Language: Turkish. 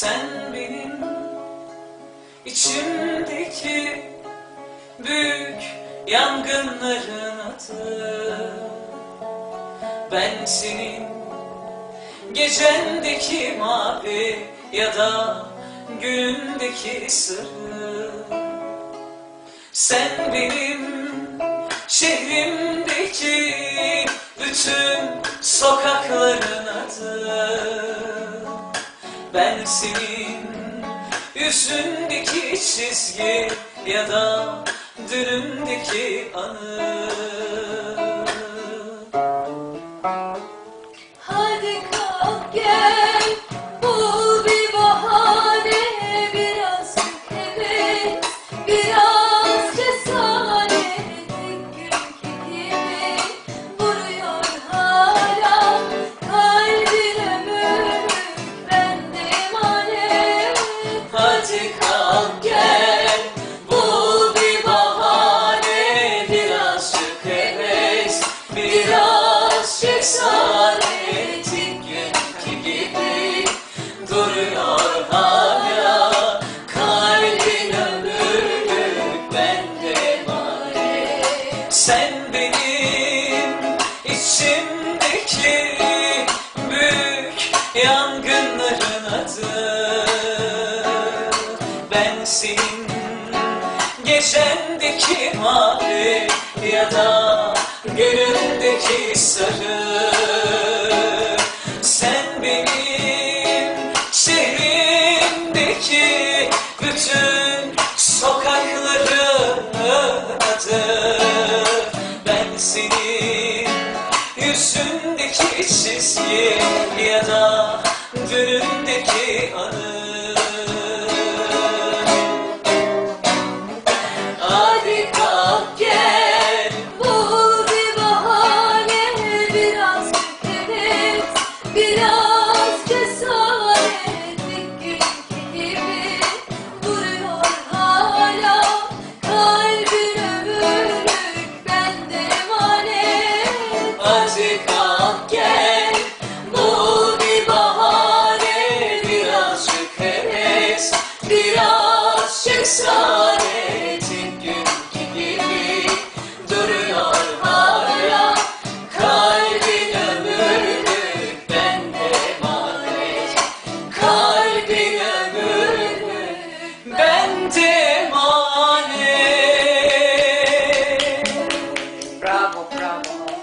Sen benim içimdeki büyük yangınların adı. Ben senin gecendeki mavi ya da günündeki sarı. Sen benim şehrimdeki bütün sokakların ben senin yüzündeki çizgi ya da dünündeki anı. Hadi kalk gel senin gecendeki mavi ya da günündeki sarı. Sen benim şehrimdeki bütün sokakların adı Ben senin yüzündeki çizgi ya da dünündeki anı